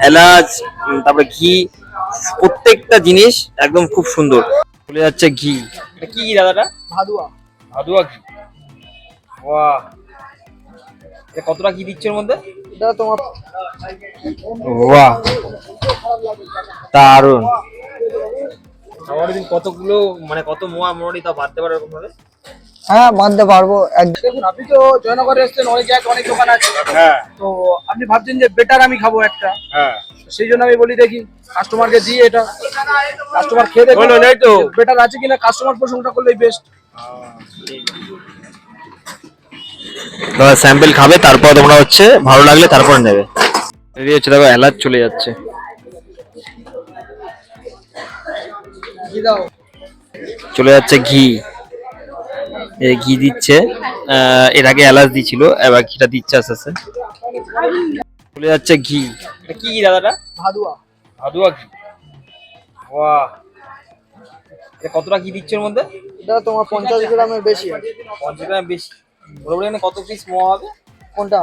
এলাচ তারপরে ঘি প্রত্যেকটা জিনিস একদম খুব সুন্দর। চলে যাচ্ছে ঘি। এটা কি ঘি দাদাটা? ভাদুয়া। ভাদুয়া ঘি। বাহ। এটা কতটা ঘি দিচ্ছে এর মধ্যে? এটা তোমার বাহ। দারুণ আমার দিন কতগুলো মানে কত মোয়া মোড়ি তা ভাবতে পারে এরকম ভাবে হ্যাঁ বাঁধতে পারব। দেখুন আপনি তো জয়নগরে এসছেন অনেক জায়গায় অনেক দোকান আছে। হ্যাঁ। তো আপনি ভাবছেন যে বেটার আমি খাব একটা। হ্যাঁ। সেই জন্য আমি বলি দেখি কাস্টমারকে দিই এটা। কাস্টমার খেয়ে তো। বেটার আছে কিনা কাস্টমার প্রশংসা করলেই বেস্ট দাদা স্যাম্পল খাবে তারপর তোমরা হচ্ছে ভালো লাগলে তারপর নেবে। রেডি হচ্ছে দেখো এলাচ চলে যাচ্ছে। দাও। চলে যাচ্ছে ঘি। ঘি দিচ্ছে। এর আগে এলাচ দিছিল এবার ঘিটা দিচ্ছে আস্তে আস্তে। চলে যাচ্ছে ঘি। এটা কি ঘি দাদাটা? ভাদুয়া। ভাদুয়া ঘি। বাহ। কতটা ঘি দিচ্ছে এর মধ্যে? এটা তোমার পঞ্চাশ গ্রামের বেশি। পঞ্চাশ গ্রাম বেশি। মোটামুটি এখানে কত পিস মোয়া হবে? কোনটা?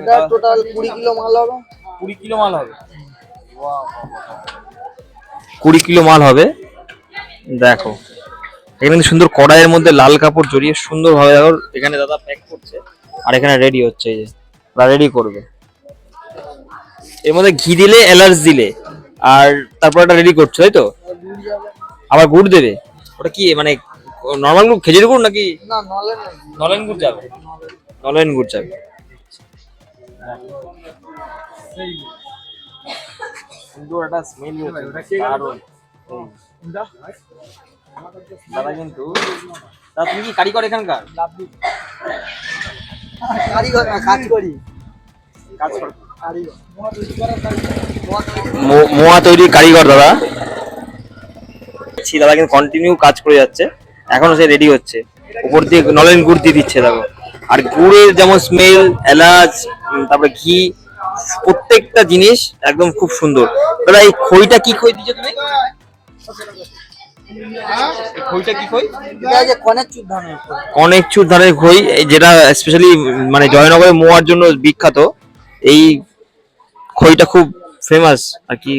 এটা টোটাল কুড়ি কিলো মাল হবে। কুড়ি কিলো মাল হবে। কুড়ি কিলো মাল হবে। দেখো। এখানে সুন্দর কড়াইয়ের মধ্যে লাল কাপড় জড়িয়ে সুন্দর ভাবে দেখো এখানে দাদা প্যাক করছে। আর এখানে রেডি হচ্ছে এই যে রেডি করবে। এর মধ্যে ঘি দিলে এলার্জ দিলে আর তারপর এটা রেডি করছ তাই তো? আবার গুড় দেবে? ওটা কি মানে নর্মাল গুড় খেজুর গুড় নাকি? নলেন গুড়। যাবে। নলেন গুড় যাবে। সুন্দর একটা স্মেল দারুণ। দাদা কিন্তু তা তুমি কি কারিগর এখানকার? কারিগর না কাজ করি। কাজ করো। কারিগর। মোয়া তৈরি কারিগর দাদা। ছি দাদা কিন্তু কন্টিনিউ কাজ করে যাচ্ছে। এখনও সে রেডি হচ্ছে। উপর দিয়ে নলেন গুড় দিয়ে দিচ্ছে দেখো। আর গুড়ের যেমন স্মেল এলাচ তারপরে ঘি প্রত্যেকটা জিনিস একদম খুব সুন্দর। দাদা এই খইটা কি খই দিচ্ছ তুমি? খইটা কি খই? এটা যে ধানের চুর ধানের খই এই যেটা স্পেশালি মানে জয়নগরে মোয়ার জন্য বিখ্যাত এই খইটা খুব ফেমাস আর কি।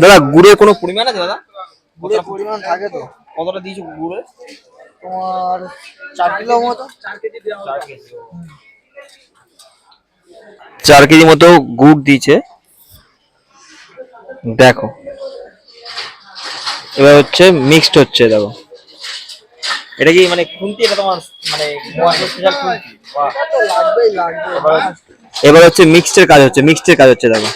দাদা গুড়ের কোনো পরিমাণ আছে দাদা? গুড়ের পরিমাণ থাকে তো। কতটা দিয়েছ গুড়ে? তোমার চার কিলো মতো। চার কেজি মতো গুড় দিয়েছে। দেখো। এবার হচ্ছে মিক্সড হচ্ছে, দেখো। এটা কি মানে খুন্তি এটা তোমার মানে এবার হচ্ছে মিক্সডের কাজ হচ্ছে মিক্সডের কাজ হচ্ছে, দেখো।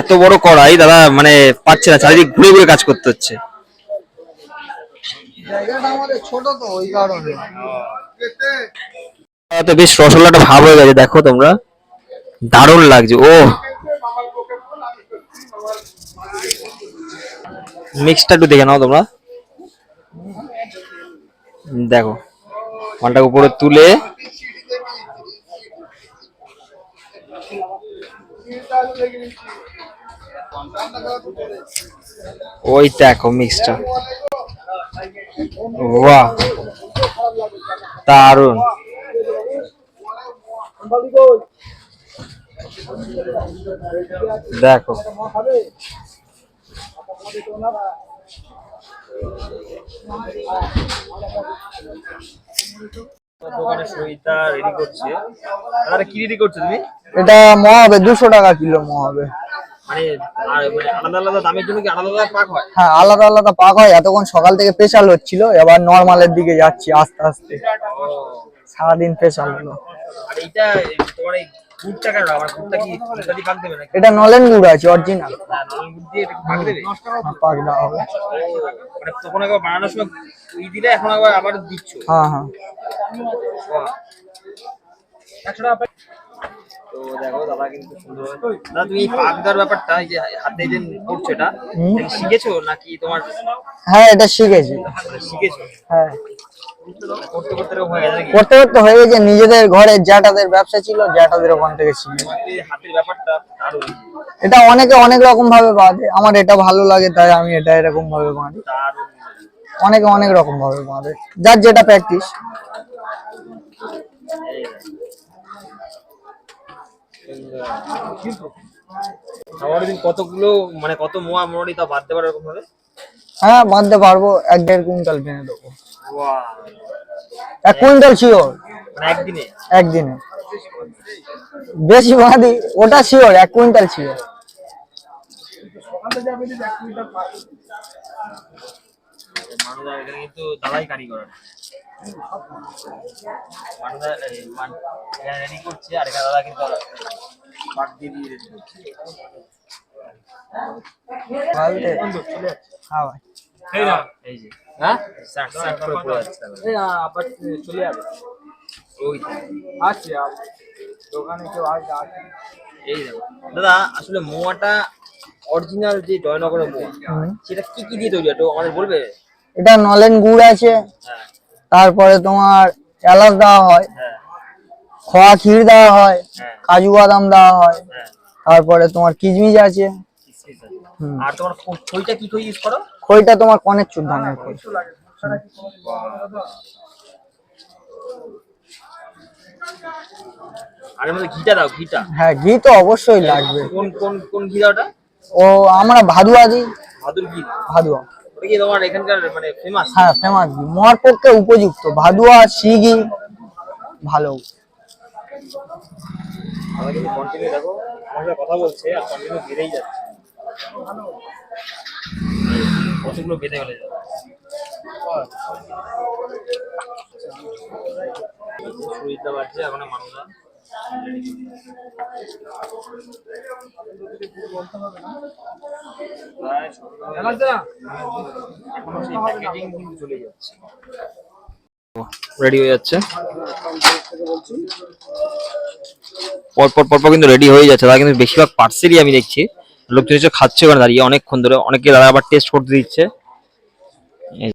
এত বড় কড়াই, দাদা মানে পাচ্ছে না, চারিদিক ঘুরে ঘুরে কাজ করতে হচ্ছে। বেশ রসগোল্লাটা ভাব হয়ে গেছে, দেখো তোমরা। দারুণ লাগছে, ও। মিক্সটা একটু দেখে নাও তোমরা। দেখো, মালটা উপরে তুলে। ওই দেখো মিক্সটা বাহ, দারুণ। দেখো। এটা হবে দুশো টাকা কিলো হবে হ্যাঁ? আলাদা আলাদা পাক হয়। এতক্ষণ সকাল থেকে স্পেশাল হচ্ছিল এবার নর্মালের দিকে যাচ্ছি আস্তে আস্তে। সারাদিন স্পেশাল হলো। আর এইটা তোমার এই গুড়টা কেন? আমার গুড়টা কি গুড়টা দিয়ে পাক দেবে নাকি? এটা নলেন গুড় আছে অরিজিনাল না নরম গুড় দিয়ে এটা পাক দেবে? পাক দেওয়া হবে। মানে তখন একবার বানানোর সময় দিলে এখন একবার আবার দিচ্ছ? হ্যাঁ হ্যাঁ। তো দেখো দাদা কিন্তু সুন্দর। দাদা তুমি এই ব্যাপারটা এই যে হাতে যে করছ এটা শিখেছো নাকি তোমার হ্যাঁ এটা শিখেছি। মানে শিখেছো? হ্যাঁ। করতে করতে হয়ে গেছে হয়ে নিজেদের ঘরে জ্যাঠাদের ব্যবসা ছিল জ্যাঠাদের ওখান থেকে এটা অনেকে অনেক রকম ভাবে বাঁধে আমার এটা ভালো লাগে তাই আমি এটা এরকম ভাবে বাঁধি অনেকে অনেক রকম ভাবে বাঁধে যার যেটা প্র্যাকটিস দিন কতগুলো মানে কত মোয়া মোটামুটি তা বাড়তে পারে এরকম ভাবে হ্যাঁ বাঁধতে পারব এক দেড় কুইন্টাল কিনে দেবো। এক কুইন্টাল শিওর মানে একদিনে? একদিনে। বেশি বাঁধি ওটা শিওর এক কুইন্টাল শিওর কিন্তু দাদাই কারিগর। মানুষ রেডি করছে আর দাদা কিন্তু চলে যাবে ওই দোকানে কেউ আসবে এই দাদা আসলে মোয়াটা অরিজিনাল যে জয়নগরের মোয়া সেটা কি কি দিয়ে তৈরি একটু আমাদের বলবে? এটা নলেন গুড় আছে হ্যাঁ। তারপরে তোমার এলাচ দেওয়া হয় হ্যাঁ। খোয়া ক্ষীর দেওয়া হয় হ্যাঁ। কাজু বাদাম দেওয়া হয় হ্যাঁ। তারপরে তোমার কিশমিশ আছে। আর তোমার খই- খইটা কি খই ইউজ করো? খইটা তোমার কনের চুর ধানের খই। আর মধ্যে ঘিটা দাও ঘিটা। হ্যাঁ ঘি তো অবশ্যই লাগবে। কোন কোন কোন ঘি দাও ও আমরা ভাদুয়া দিই ভাদুর ঘি। ভাদুয়া। ওটা কি তোমার এখানকার মানে ফেমাস হ্যাঁ ফেমাস ঘি। মহার পক্ষে উপযুক্ত। ভাদুয়া শিঘি ভালো। আমরা কিন্তু কন্টিনিউ দেখো সাথে কথা বলছে আর কন্টিনিউ বেড়েই যাচ্ছে। কতগুলো বেঁধে ফেলে যাবে। সুবিধা বাড়ছে এখন মানুষরা। রেডি হয়ে যাচ্ছে? পরপর পরপর কিন্তু রেডি হয়ে যাচ্ছে। তারা কিন্তু বেশিরভাগ পার্সেলই আমি দেখছি। লোকজন খাচ্ছে ওখানে দাঁড়িয়ে, অনেকক্ষণ ধরে অনেকে দাঁড়া আবার টেস্ট করতে দিচ্ছে।